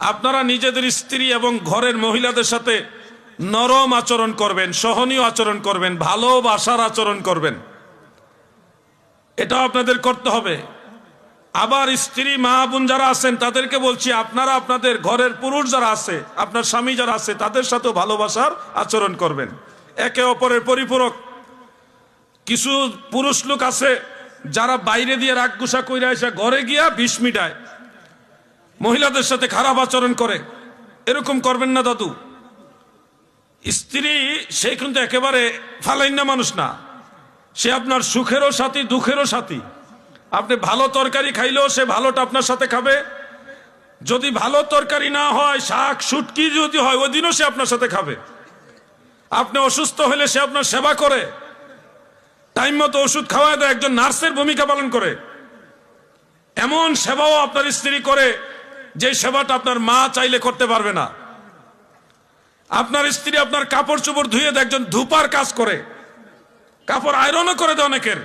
আপনারা নিজেদের স্ত্রী এবং ঘরের মহিলাদের সাথে নরম আচরণ করবেন, সহনীয় আচরণ করবেন, ভালোবাসার আচরণ করবেন। এটাও আপনাদের করতে হবে। আবার স্ত্রী, মা, বোন যারা আছেন, তাদেরকে বলছি, আপনারা আপনাদের ঘরের পুরুষ যারা আছে, আপনার স্বামী যারা আছে, তাদের সাথেও ভালোবাসার আচরণ করবেন। একে অপরের পরিপূরক। কিছু পুরুষ লোক আছে, যারা বাইরে দিয়ে রাগ গুসা কইরা এসে ঘরে গিয়া বিষ মিটায়। মহিলাদের সাথে খারাপ আচরণ করে। এরকম করবেন না দাদু। স্ত্রী, সে কিন্তু একেবারে ফালাইন না মানুষ না। সে আপনার সুখেরও সাথী, দুঃখেরও সাথী। আপনি ভালো তরকারি খাইলেও সে ভালোটা আপনার সাথে খাবে। যদি ভালো তরকারি না হয়, শাক, শুটকি যদি হয়, ওই দিনও সে আপনার সাথে খাবে। আপনি অসুস্থ হলে সে আপনার সেবা করে। টাইম মতো ওষুধ খাওয়ায় দেয়, একজন নার্সের ভূমিকা পালন করে। এমন সেবাও আপনার স্ত্রী করে যে সেবাটা আপনার মা চাইলে করতে পারবে না। আপনার স্ত্রী আপনার কাপড় চোপড় ধুয়ে দেয় একজন ধূপার কাজ করে। কাপড় আয়রনও করে দেয় অনেকের।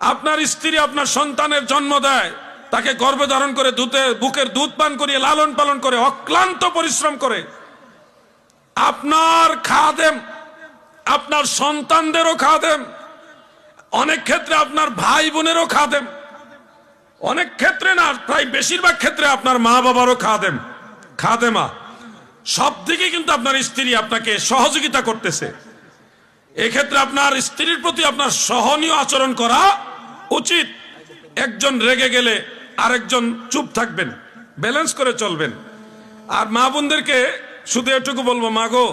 আপনার স্ত্রী আপনার সন্তানের জন্ম দেয়, তাকে গর্ভে ধারণ করে দুধে, বুকের দুধ পান করিয়ে, লালন পালন করে, অক্লান্ত পরিশ্রম করে। আপনার খাদেম, আপনার সন্তানদেরও খাদেম। অনেক ক্ষেত্রে আপনার ভাই বোনেরও খাদেম। অনেক ক্ষেত্রে না, প্রায় বেশিরভাগ ক্ষেত্রে আপনার মা বাবারও খাদেম, খাদেমা। সব দিকে কিন্তু আপনার স্ত্রী আপনাকে সহযোগিতা করতেছে। এক্ষেত্রে আপনার স্ত্রীর প্রতি আপনার সহনীয় আচরণ করা উচিত। একজন রেগে গেলে আরেকজন চুপ থাকবেন, ব্যালেন্স করে চলবেন। আর মা বোনদেরকে শুধু এটুকু বলব, মা গো,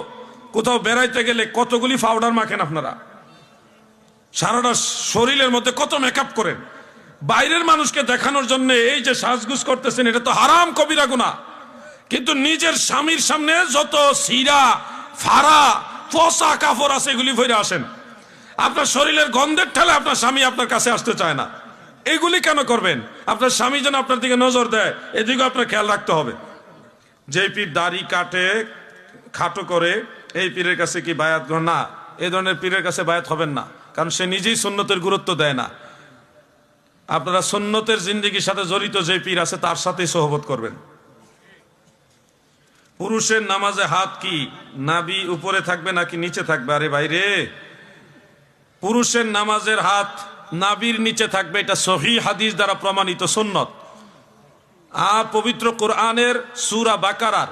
কোথাও বেড়াইতে গেলে কতগুলি পাউডার মাখেন আপনারা? সারাটা শরীরের মধ্যে কত মেকআপ করেন? বাইরের মানুষকে দেখানোর জন্য এই যে সাজগুজ করতেছেন, এটা তো হারাম কবিরা গুণা কিন্তু নিজের স্বামীর সামনে যত সিরা ফাড়া পচা কাপড় আছে এগুলি ফিরে আসেন। আপনার শরীরের গন্ধের ঠেলে আপনার স্বামী আপনার কাছে আসতে চায় না। এগুলি কেন করবেন? আপনার স্বামী যেন আপনার দিকে নজর দেয় এদিকে আপনার খেয়াল রাখতে হবে। যে পীর দাড়ি কাটে, খাটো করে, এই পীরের কাছে কি বায়াত না এই ধরনের পীরের কাছে বায়াত হবেন না, কারণ সে নিজেই সুন্নতের গুরুত্ব দেয় না। আপনারা সুন্নতের জিন্দিগির সাথে জড়িত যে পীর আছে, তার সাথেই সহবত করবেন। পুরুষের নামাজে হাত কি নাবি উপরে থাকবে নাকি নিচে থাকবে? আরে বাইরে। পুরুষের নামাজের হাত নাবির নিচে থাকবে, এটা সহি হাদিস দ্বারা প্রমাণিত সুন্নত। আ পবিত্র কোরআনের সুরা বাকারার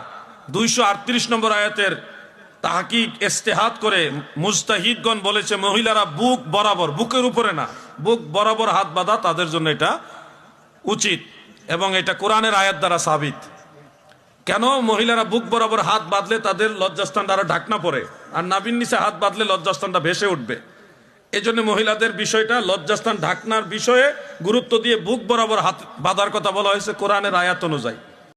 দুইশো আটত্রিশ নম্বর আয়াতের তাহাকিক ইস্তেহাত করে মুস্তাহিদগণ বলেছে, মহিলারা বুক বরাবর, বুকের উপরে না, বুক বরাবর হাত বাঁধা তাদের জন্য এটা উচিত এবং এটা কোরআনের আয়াত দ্বারা সাবিত। কেন মহিলারা বুক বরাবর হাত বাঁধলে তাদের লজ্জাস্থানটা আরও ঢাকনা পড়ে আর নাবিন নিচে হাত বাঁধলে লজ্জাস্থানটা ভেসে উঠবে? এই জন্য মহিলাদের বিষয়টা লজ্জাস্থান ঢাকনার বিষয়ে গুরুত্ব দিয়ে বুক বরাবর হাত বাঁধার কথা বলা হয়েছে কোরআনের আয়াত অনুযায়ী।